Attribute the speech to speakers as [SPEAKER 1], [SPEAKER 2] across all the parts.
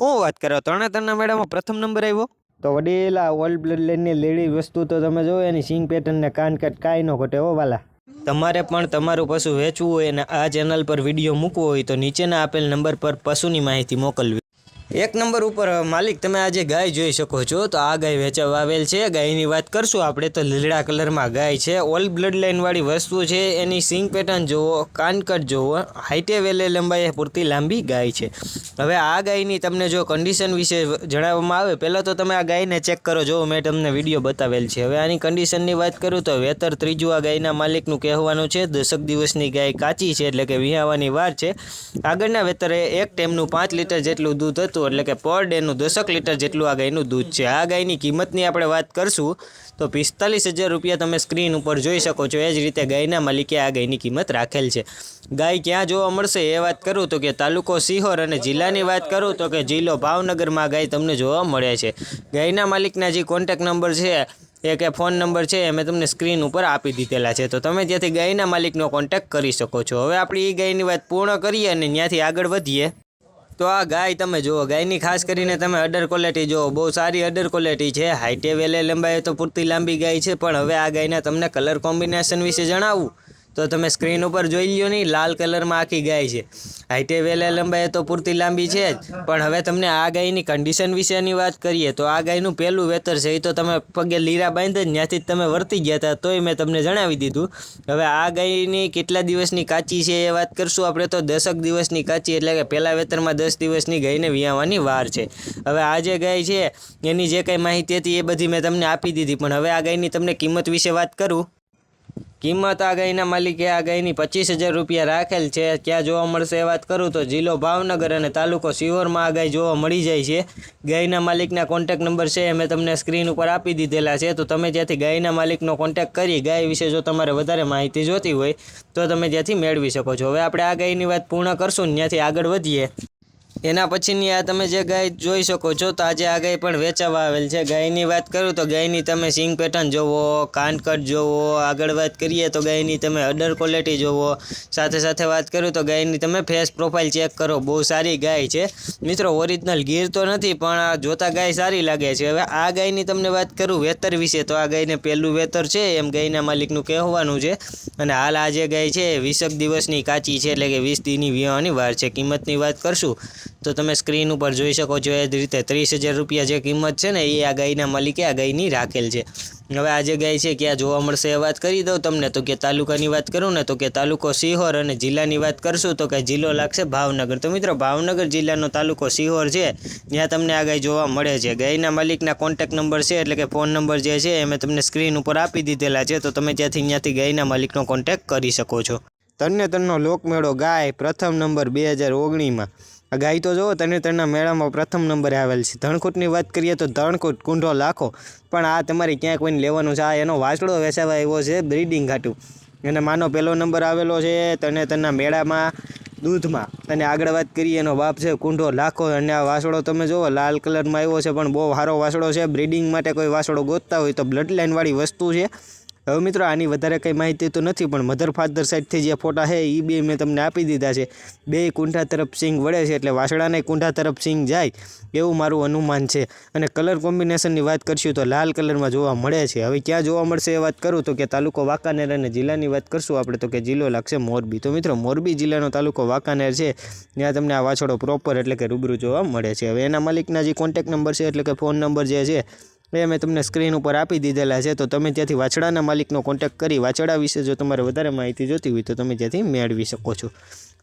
[SPEAKER 1] હું વાત કરો? ત્રણે ત્રણના મેળામાં પ્રથમ નંબર આવ્યો? તો વડીલા ઓલ્ડ બ્લડ લાઇનની લેડી વસ્તુ તો તમે જોવો એની સિંગ પેટર્ન ને કાન કટ કાંઈ ન ઘટે હો વાલા. તમારે પણ તમારું પશુ વેચવું હોય અને આ ચેનલ પર વીડિયો મૂકવો હોય તો નીચેના આપેલ નંબર પર પશુની માહિતી મોકલવી. એક નંબર ઉપર માલિક, તમે આજે ગાય જોઈ શકો છો. તો આ ગાય વેચવા આવેલ છે. ગાયની વાત કરશું આપણે તો લીલા કલરમાં ગાય છે. ઓલ બ્લડ લાઇન વાળી વસ્તુ છે. એની સિંગ પેટર્ન જુઓ કાનકટ જુઓ હાઈટે વેલે લંબાઈ પૂરતી લાંબી ગાય છે. હવે આ ગાયની તમને જો કન્ડિશન વિશે જણાવવામાં આવે, પહેલાં તો તમે આ ગાયને ચેક કરો. જો મેં તમને વીડિયો બતાવેલ છે. હવે આની કન્ડિશનની વાત કરું તો વેતર ત્રીજું આ ગાયના માલિકનું કહેવાનું છે. દસક દિવસની ગાય કાચી છે, એટલે કે વિહાવાની વાર છે. આગળના વેતરે એક ટેમનું પાંચ લીટર જેટલું દૂધ હતું. એટલે કે પર ડેનું દસક લીટર જેટલું આ ગાયનું દૂધ છે. આ ગાયની કિંમતની આપણે વાત કરશું, તો પિસ્તાલીસ હજાર રૂપિયા તમે સ્ક્રીન ઉપર જોઈ શકો છો. એ જ રીતે ગાયના માલિકે આ ગાયની કિંમત રાખેલ છે. ગાય ક્યાં જોવા મળશે એ વાત કરું તો કે તાલુકો સિહોર અને જિલ્લાની વાત કરું તો કે જિલ્લો ભાવનગરમાં ગાય તમને જોવા મળે છે. ગાયના માલિકના જે કોન્ટેક નંબર છે, એ કે ફોન નંબર છે, એ મેં તમને સ્ક્રીન ઉપર આપી દીધેલા છે. તો તમે ત્યાંથી ગાયના માલિકનો કોન્ટેક કરી શકો છો. હવે આપણે એ ગાયની વાત પૂર્ણ કરીએ અને ત્યાંથી આગળ વધીએ. તો આ ગાય તમે જુઓ, ગાયની ખાસ કરીને તમે અડર ક્વોલિટી જુઓ, બહુ સારી અડર ક્વોલિટી છે. હાઈટે વેલે લંબાઈ તો પૂરતી લાંબી ગાય છે, પણ હવે આ ગાયના તમને કલર કોમ્બિનેશન વિશે જણાવું. તો તમે સ્ક્રીન ઉપર જોઈ લ્યો નહીં લાલ કલરમાં આખી ગાય છે. હાઈટે વેલે લંબાઈ તો પૂરતી લાંબી છે જ, પણ હવે તમને આ ગાયની કન્ડિશન વિશેની વાત કરીએ, તો આ ગાયનું પહેલું વેતર છે, એ તો તમે પગે લીરા બાંધે જ, ત્યાંથી તમે વર્તી ગયા હતા, તોય મેં તમને જણાવી દીધું. હવે આ ગાયની કેટલા દિવસની કાચી છે એ વાત કરશું આપણે તો, દસક દિવસની કાચી, એટલે કે પહેલાં વેતરમાં દસ દિવસની ગાયને વિયાવાની વાર છે. હવે આ જે ગાય છે, એની જે કંઈ માહિતી હતી એ બધી મેં તમને આપી દીધી, પણ હવે આ ગાયની તમને કિંમત વિશે વાત કરું. કિંમત આ ગાયના માલિકે આ ગાયની પચીસ હજાર રૂપિયા રાખેલ છે. ક્યાં જોવા મળશે એ વાત કરું તો જિલ્લો ભાવનગર અને તાલુકો સિહોરમાં આ ગાય જોવા મળી જાય છે. ગાયના માલિકના કોન્ટેક નંબર છે એ મેં તમને સ્ક્રીન ઉપર આપી દીધેલા છે. તો તમે ત્યાંથી ગાયના માલિકનો કોન્ટેક કરી ગાય વિશે જો તમારે વધારે માહિતી જોતી હોય તો તમે ત્યાંથી મેળવી શકો છો. હવે આપણે આ ગાયની વાત પૂર્ણ કરશું ત્યાંથી આગળ વધીએ. એના પછીની આ તમે જે ગાય જોઈ શકો છો, તો આજે આ ગાય પણ વેચાવા આવેલ છે. ગાયની વાત કરું તો ગાયની તમે સિંગ પેટર્ન જોવો કાનકટ જોવો, આગળ વાત કરીએ તો ગાયની તમે અડર ક્વોલિટી જોવો. સાથે સાથે વાત કરું તો ગાયની તમે ફેસ પ્રોફાઇલ ચેક કરો, બહુ સારી ગાય છે. મિત્રો ઓરિજિનલ ગીર તો નથી, પણ જોતા ગાય સારી લાગે છે. હવે આ ગાયની તમને વાત કરું વેતર વિશે, તો આ ગાયને પહેલું વેતર છે, એમ ગાયના માલિકનું કહેવાનું છે. અને હાલ આ જે ગાય છે, વીસક દિવસની કાચી છે, એટલે કે વીસ દીની વિવાહની વાર છે. કિંમતની વાત કરશું. તો તમે સ્ક્રીન ઉપર જોઈ શકો છો એ જ રીતે ત્રીસ હજાર રૂપિયા જે કિંમત છે ને એ આ ગાયના માલિકે આ ગાયની રાખેલ છે. હવે આ જે ગાય છે ક્યાં જોવા મળશે એ વાત કરી દઉં તમને. તો કે તાલુકાની વાત કરું ને તો કે તાલુકો સિહોર અને જિલ્લાની વાત કરશું તો કે જિલ્લો લાગશે ભાવનગર. તો મિત્રો ભાવનગર જિલ્લાનો તાલુકો સિહોર છે. જ્યાં તમને આ ગાય જોવા મળે છે. ગાયના માલિકના કોન્ટેક નંબર છે એટલે કે ફોન નંબર જે છે એ મેં તમને સ્ક્રીન ઉપર આપી દીધેલા છે. તો તમે ત્યાંથી ત્યાંથી ગાયના માલિકનો કોન્ટેક કરી શકો છો. તન્ય તનનો લોકમેળો ગાય પ્રથમ નંબર બે હજાર ઓગણીમાં આ ગાય તો જુઓ, તને તરના મેળામાં પ્રથમ નંબરે આવેલ છે. ધણકૂટની વાત કરીએ તો ધણકૂટ કુંઢો લાખો, પણ આ તમારે ક્યાંક કોઈને લેવાનું છે? આ એનો વાસડો વેચાવા આવ્યો છે બ્રીડિંગ ઘાટું અને માનો પહેલો નંબર આવેલો છે, તના મેળામાં, દૂધમાં. અને આગળ વાત કરીએ, એનો બાપ છે કુંઢો લાખો. અને આ વાસળો તમે જુઓ, લાલ કલરમાં આવ્યો છે, પણ બહુ સારો વાસળો છે. બ્રીડિંગ માટે કોઈ વાસળો ગોતતા હોય તો બ્લડ લાઇનવાળી વસ્તુ છે. હવે મિત્રો, આની વધારે કંઈ માહિતી તો નથી, પણ મધર ફાધર સાઈડથી જે ફોટા છે એ બે મેં તમને આપી દીધા છે. બે કુંઠા તરફ સિંગ વળે છે, એટલે વાસણાને કુંઠા તરફ સિંગ જાય, એવું મારું અનુમાન છે. અને કલર કોમ્બિનેશનની વાત કરશું તો લાલ કલરમાં જોવા મળે છે. હવે ક્યાં જોવા મળશે એ વાત કરું તો કે તાલુકો વાંકાનેર અને જિલ્લાની વાત કરશું આપણે તો કે જિલ્લો લાગશે મોરબી. તો મિત્રો, મોરબી જિલ્લાનો તાલુકો વાંકાનેર છે. ત્યાં તમને આ વાછડો પ્રોપર એટલે કે રૂબરૂ જોવા મળે છે. હવે એના માલિકના જે કોન્ટેક નંબર છે, એટલે કે ફોન નંબર જે છે એ મેં તમને સ્ક્રીન ઉપર આપી દીધેલા છે, તો તમે ત્યાંથી વાછડાના માલિકનો કોન્ટેક્ટ કરી વાછડા વિશે જો તમારે વધારે માહિતી જોતી હોય તો તમે ત્યાંથી મેળવી શકો છો.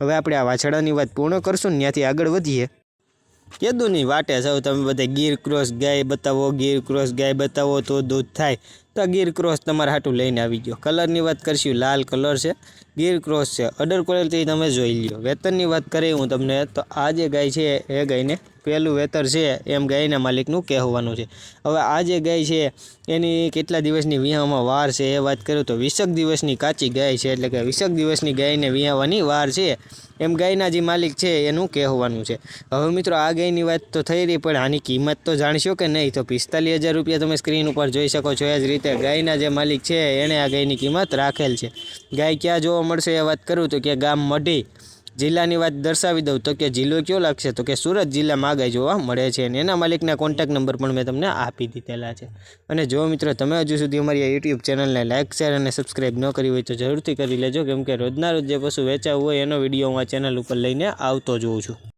[SPEAKER 1] હવે આપણે આ વાછડાની વાત પૂર્ણ કરશું ને ત્યાંથી આગળ વધીએ. કેદુની વાટે સૌ તમે બધા ગીર ક્રોસ ગાય બતાવો, ગીર ક્રોસ ગાય બતાવો તો દૂધ થાય. તો ગીર ક્રોસ તમારા હાટું લઈને આવી ગયો. કલરની વાત કરશું, લાલ કલર છે. ગીર ક્રોસ છે. અડર ક્વોલિટી તમે જોઈ લ્યો. વેતનની વાત કરી હું તમને, તો આ જે ગાય છે, એ ગાયને પહેલું વેતર છે એમ ગાયના માલિકનું કહેવાનું છે. હવે આ જે ગાય છે, એની કેટલા દિવસની વિહામાં વાર છે એ વાત કરું તો વીસક દિવસની કાચી ગાય છે, એટલે કે વીસક દિવસની ગાયને વિહાવાની વાર છે. એમ ગાયના જે માલિક છે એનું કહેવાનું છે. હવે મિત્રો આ ગાયની વાત તો થઈ રહી, પણ આની કિંમત તો જાણશો કે નહીં? તો પિસ્તાલીસ હજાર રૂપિયા તમે સ્ક્રીન ઉપર જોઈ શકો છો, એ જ રીતે ગાયના જે માલિક છે, એણે આ ગાયની કિંમત રાખેલ છે. ગાય ક્યાં જોવા મળશે એ વાત કરું તો કે ગામ મઢી. જિલ્લાની વાત દર્શાવી દઉં તો કે જિલ્લો કયો લાગશે? તો કે સુરત જિલ્લામાં માગાઈ જોવા મળે છે અને એના માલિકના કોન્ટેક્ટ નંબર પણ મેં તમને આપી દીધેલા છે. અને જો મિત્રો તમે હજુ સુધી અમારી યુટ્યુબ ચેનલને લાઇક શેર અને સબસ્ક્રાઈબ ન કરી હોય તો જરૂરથી કરી લેજો. કેમ કે રોજના રોજ જે પશુ વેચાવું હોય એનો વીડિયો હું આ ચેનલ ઉપર લઈને આવતો જોઉં છું.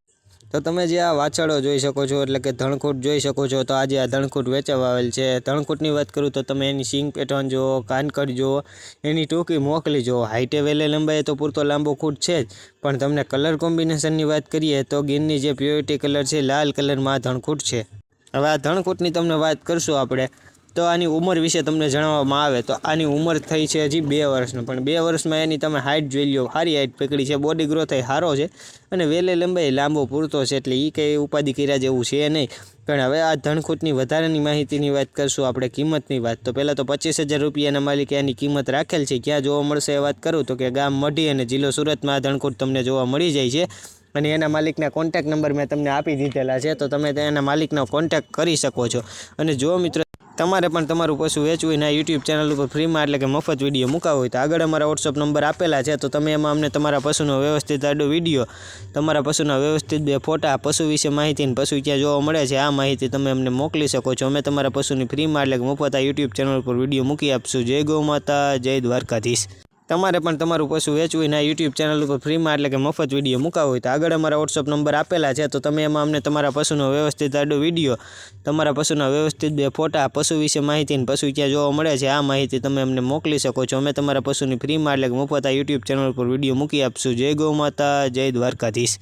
[SPEAKER 1] તો તમે જે આ વાછળો જોઈ શકો છો, એટલે કે ધણકૂટ જોઈ શકો છો, તો આજે આ ધણકૂટ વેચવા આવેલ છે. ધણકૂટની વાત કરું તો તમે એની સિંગ પેટર્ન જુઓ, કાનકડ જુઓ, એની ટૂંકી મોકલી જુઓ. હાઈટે વેલે લંબાઈએ તો પૂરતો લાંબો ખૂટ છે જ. પણ તમને કલર કોમ્બિનેશનની વાત કરીએ તો ગીરની જે પ્યોરિટી કલર છે લાલ કલરમાં ધણકૂટ છે. હવે આ ધણકૂટની તમને વાત કરશું આપણે. તો આની ઉંમર વિશે તમને જણાવવામાં આવે તો આની ઉંમર થઈ છે હજી બે વર્ષનો. પણ બે વર્ષમાં એની તમે હાઇટ જોઈ લો સારી હાઇટ પકડી છે બોડી ગ્રોથ એ સારો છે અને વેલે લંબાઈ લાંબો પૂરતો છે એટલે એ કંઈ ઉપાધિ કર્યા જેવું છે નહીં. પણ હવે આ ધણખૂટની વધારાની માહિતીની વાત કરશું, આપણે કિંમતની વાત. તો પહેલાં તો પચીસ હજાર રૂપિયાના માલિકે એની કિંમત રાખેલ છે. ક્યાં જોવા મળશે એ વાત કરું તો કે ગામ મઢી અને જિલ્લો સુરતમાં આ ધણખૂટ તમને જોવા મળી જાય છે અને એના માલિકના કોન્ટેક નંબર મેં તમને આપી દીધેલા છે, તો તમે તેના માલિકનો કોન્ટેક કરી શકો છો. અને જો મિત્રો તમારે પણ તમારું પશુ વેચવું હોય ને યુટ્યુબ ચેનલ ઉપર ફ્રીમાં એટલે કે મફત વીડિયો મૂકાવો હોય તો આગળ અમારા વોટ્સઅપ નંબર આપેલા છે. તો તમે એમાં અમને તમારા પશુનો વ્યવસ્થિત આડો વીડિયો તમારા પશુના વ્યવસ્થિત બે ફોટા પશુ વિશે માહિતી અને પશુ ક્યાં જોવા મળે છે, આ માહિતી તમે અમને મોકલી શકો છો. અમે તમારા પશુની ફ્રીમાં એટલે કે મફત આ યુટ્યુબ ચેનલ ઉપર વીડિયો મૂકી આપશું. જય ગૌ માતા, જય દ્વારકાધીશ. તમારે પણ તમારું પશુ વેચવું હોય ને યુટ્યુબ ચેનલ ઉપર ફ્રીમાં એટલે કે મફત વીડિયો મૂકાવો હોય તો આગળ અમારા વોટ્સઅપ નંબર આપેલા છે. તો તમે એમાં અમને તમારા પશુનો વ્યવસ્થિત આડો વીડિયો તમારા પશુના વ્યવસ્થિત બે ફોટા, પશુ વિશે માહિતી અને પશુ ક્યાં જોવા મળે છે, આ માહિતી તમે અમને મોકલી શકો છો. અમે તમારા પશુની ફ્રીમાં એટલે કે મફત આ યુટ્યુબ ચેનલ ઉપર વીડિયો મૂકી આપશું. જય ગૌ માતા, જય દ્વારકાધીશ.